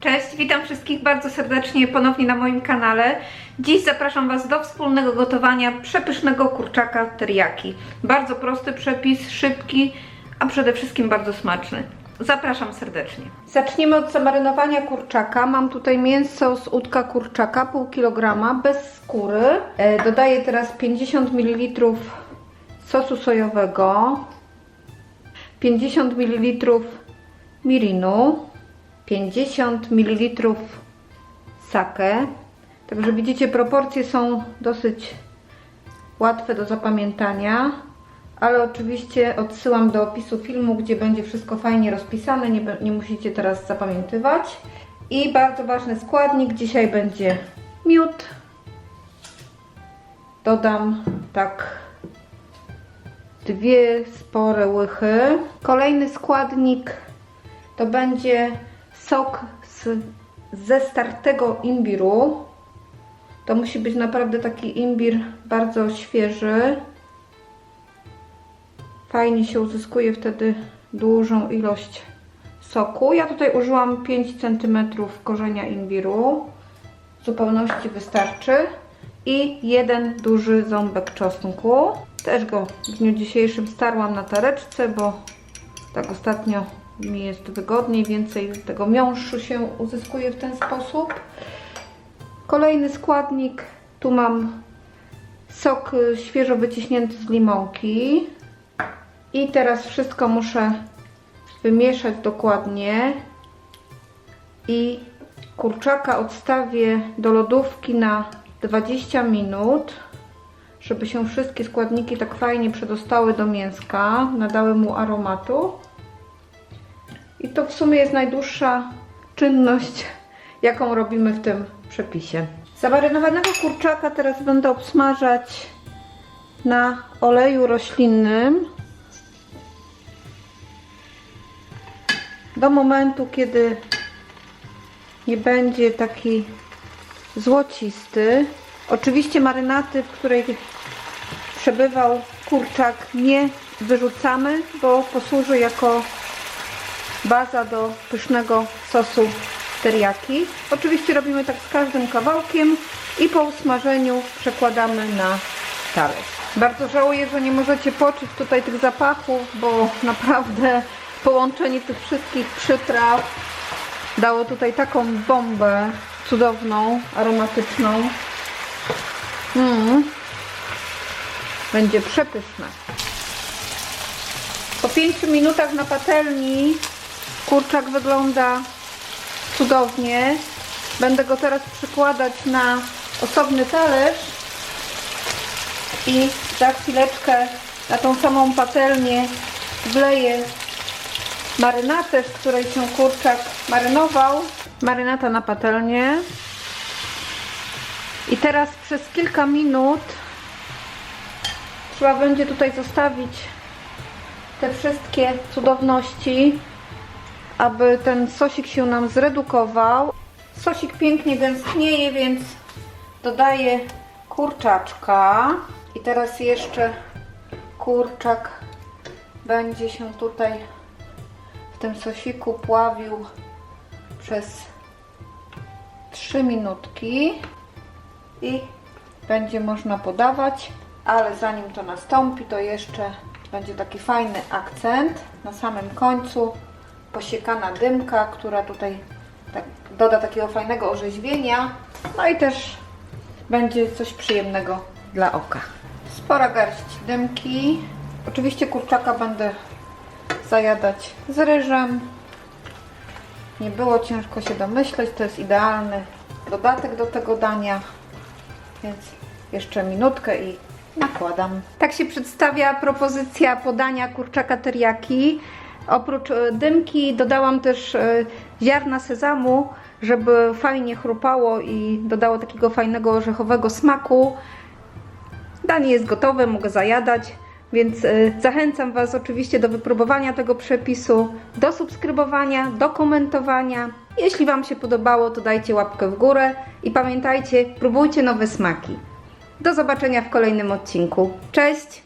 Cześć, witam wszystkich bardzo serdecznie ponownie na moim kanale. Dziś zapraszam Was do wspólnego gotowania przepysznego kurczaka teriyaki. Bardzo prosty przepis, szybki, a przede wszystkim bardzo smaczny. Zapraszam serdecznie. Zaczniemy od zamarynowania kurczaka. Mam tutaj mięso z udka kurczaka, pół kilograma, bez skóry. E, Dodaję teraz 50 ml sosu sojowego, 50 ml mirinu, 50 ml sake. Także widzicie, proporcje są dosyć łatwe do zapamiętania, ale oczywiście odsyłam do opisu filmu, gdzie będzie wszystko fajnie rozpisane, nie, nie musicie teraz zapamiętywać. I bardzo ważny składnik dzisiaj będzie miód. Dodam tak dwie spore łychy. Kolejny składnik to będzie sok z, ze startego imbiru. To musi być naprawdę taki imbir bardzo świeży. Fajnie się uzyskuje wtedy dużą ilość soku. Ja tutaj użyłam 5 cm korzenia imbiru. W zupełności wystarczy. I jeden duży ząbek czosnku. Też go w dniu dzisiejszym starłam na tareczce, bo tak ostatnio mi jest wygodniej, więcej tego miąższu się uzyskuje w ten sposób. Kolejny składnik, tu mam sok y, świeżo wyciśnięty z limonki. I teraz wszystko muszę wymieszać dokładnie. I kurczaka odstawię do lodówki na 20 minut, żeby się wszystkie składniki tak fajnie przedostały do mięska, nadały mu aromatu. To w sumie jest najdłuższa czynność, jaką robimy w tym przepisie. Zamarynowanego kurczaka teraz będę obsmażać na oleju roślinnym do momentu, kiedy nie będzie taki złocisty. Oczywiście marynaty, w której przebywał kurczak nie wyrzucamy, bo posłuży jako baza do pysznego sosu teriyaki. Oczywiście robimy tak z każdym kawałkiem i po usmażeniu przekładamy na talerz. Bardzo żałuję, że nie możecie poczuć tutaj tych zapachów, bo naprawdę połączenie tych wszystkich przypraw dało tutaj taką bombę cudowną, aromatyczną. Mm. Będzie przepyszne. Po 5 minutach na patelni kurczak wygląda cudownie. Będę go teraz przykładać na osobny talerz i za chwileczkę na tą samą patelnię wleję marynatę, w której się kurczak marynował. Marynata na patelnię. I teraz przez kilka minut trzeba będzie tutaj zostawić te wszystkie cudowności, aby ten sosik się nam zredukował. Sosik pięknie gęstnieje, więc dodaję kurczaczka. I teraz jeszcze kurczak będzie się tutaj w tym sosiku pławił przez 3 minutki i będzie można podawać, ale zanim to nastąpi, to jeszcze będzie taki fajny akcent na samym końcu posiekana dymka, która tutaj tak doda takiego fajnego orzeźwienia, no i też będzie coś przyjemnego dla oka. Spora garść dymki. Oczywiście kurczaka będę zajadać z ryżem. Nie było ciężko się domyśleć, to jest idealny dodatek do tego dania. Więc jeszcze minutkę i nakładam. Tak się przedstawia propozycja podania kurczaka teriyaki. Oprócz e, dymki dodałam też e, ziarna sezamu, żeby fajnie chrupało i dodało takiego fajnego orzechowego smaku. Danie jest gotowe, mogę zajadać, więc y, zachęcam Was oczywiście do wypróbowania tego przepisu, do subskrybowania, do komentowania. Jeśli Wam się podobało, to dajcie łapkę w górę i pamiętajcie, próbujcie nowe smaki. Do zobaczenia w kolejnym odcinku. Cześć!